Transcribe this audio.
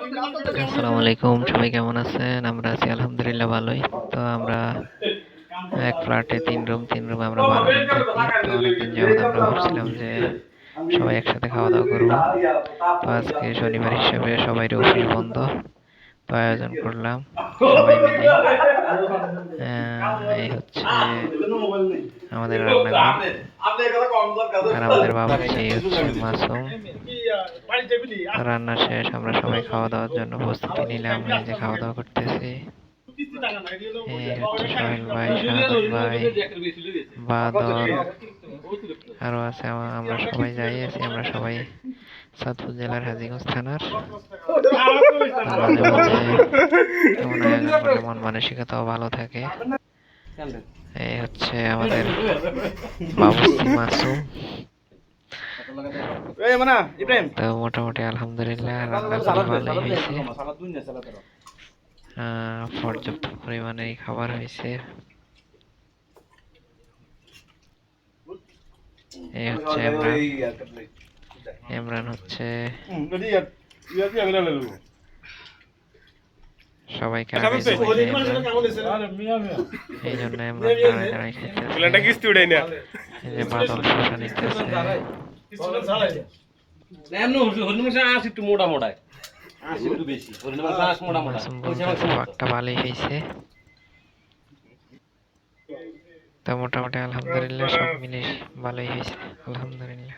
আসসালামু আলাইকুম সবাই কেমন আছেন? আমরা আছি আলহামদুলিল্লাহ ভালোই। তো আমরা এক ফ্ল্যাটে তিন রুম তিন রুম আমরা ভাড়া থাকি। তো অনেকদিন যাবত আমরা ভাবছিলাম যে সবাই একসাথে খাওয়া দাওয়া করব তো আজকে শনিবার হিসেবে সবাই অফিস বন্ধ। তো আয়োজন করলাম সবাই মিলে। আমাদের রান্নাঘর আর আমাদের বাবুর্চি হচ্ছে মাসুম। রান্না শেষ আমরা সবাই খাওয়া দাওয়ার জন্য প্রস্তুতি নিলাম যে খাওয়া দাওয়া করতেছি। সোহেল ভাই শাহাদ ভাই বাদল। আরও আছে আমরা সবাই যাই আছি আমরা সবাই সাতপুর জেলার হাজিগঞ্জ থানার। মন মানসিকতাও ভালো থাকে। এই হচ্ছে আমাদের বাবুর্চি মাসুম। এই মানা ইব্রাহিম। তো মোটামুটি আলহামদুলিল্লাহ রান্নাগুলো ভালোই হয়েছে। আহ, পর্যাপ্ত পরিমাণে খাবার হয়েছে। এই হচ্ছে ইমরান। ইমরান হচ্ছে সবাইকে আগে এই জন্য দাঁড়ায় দাঁড়ায় এই যে বাদল নিতেছে মোটা ভালোই হয়েছে তো মোটামুটি আলহামদুলিল্লাহ সব মিলে ভালোই হয়েছে আলহামদুলিল্লাহ।